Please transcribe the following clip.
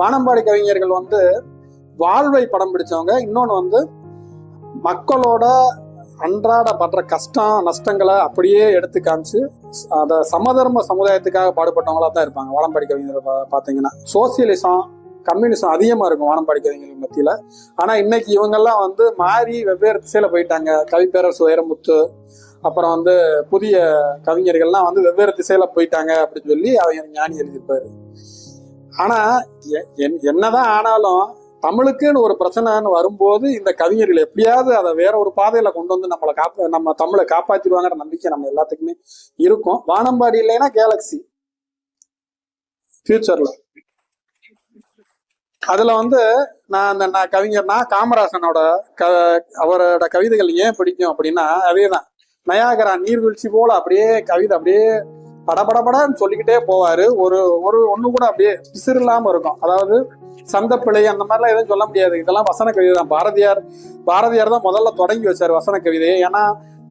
வானம்பாடி கவிஞர்கள் வந்து வாழ்வை படம் பிடிச்சவங்க. இன்னொன்று வந்து மக்களோட அன்றாட படுற கஷ்டம் நஷ்டங்களை அப்படியே எடுத்து காமிச்சு அந்த சமதர்ம சமுதாயத்துக்காக பாடுபட்டவங்களா தான் இருப்பாங்க வானம்பாடி கவிஞர்கள் பார்த்தீங்கன்னா சோசியலிசம் கம்யூனிசம் அதிகமா இருக்கும் வானம்பாடி கவிஞர்கள் மத்தியில. ஆனா இன்னைக்கு இவங்கெல்லாம் வந்து மாறி வெவ்வேறு திசையில போயிட்டாங்க. கவிப்பேரரசு வைரமுத்து அப்புறம் வந்து புதிய கவிஞர்கள்லாம் வந்து வெவ்வேறு திசையில போயிட்டாங்க அப்படின்னு சொல்லி அவங்க ஞானி எழுதியிருப்பாரு. ஆனா எ- என்- என்னதான் ஆனாலும் தமிழுக்குன்னு ஒரு பிரச்சனைன்னு வரும்போது இந்த கவிஞர்கள் எப்படியாவது அதை வேற ஒரு பாதையில கொண்டு வந்து நம்மளை காப்ப நம்ம தமிழை காப்பாத்திடுவாங்கிற நம்பிக்கை நம்ம எல்லாத்துக்குமே இருக்கும். வானம்பாடி இல்லைன்னா கேலக்சி ஃபியூச்சர்ல அதுல வந்து நான் அந்த நான் கவிஞர் நான் காமராசனோட க அவரோட கவிதைகள் ஏன் பிடிக்கும் அப்படின்னா அதேதான். நயாகரா நீர்வீழ்ச்சி போல அப்படியே கவிதை அப்படியே படபடபடன்னு சொல்லிக்கிட்டே போவாரு. ஒரு ஒரு ஒண்ணு கூட அப்படியே பிசிறு இருக்கும். அதாவது சந்தப்பிழை அந்த மாதிரிலாம் எதுவும் சொல்ல முடியாது. இதெல்லாம் வசன கவிதை தான். பாரதியார் பாரதியார் தான் முதல்ல தொடங்கி வச்சார் வசன கவிதையை ஏன்னா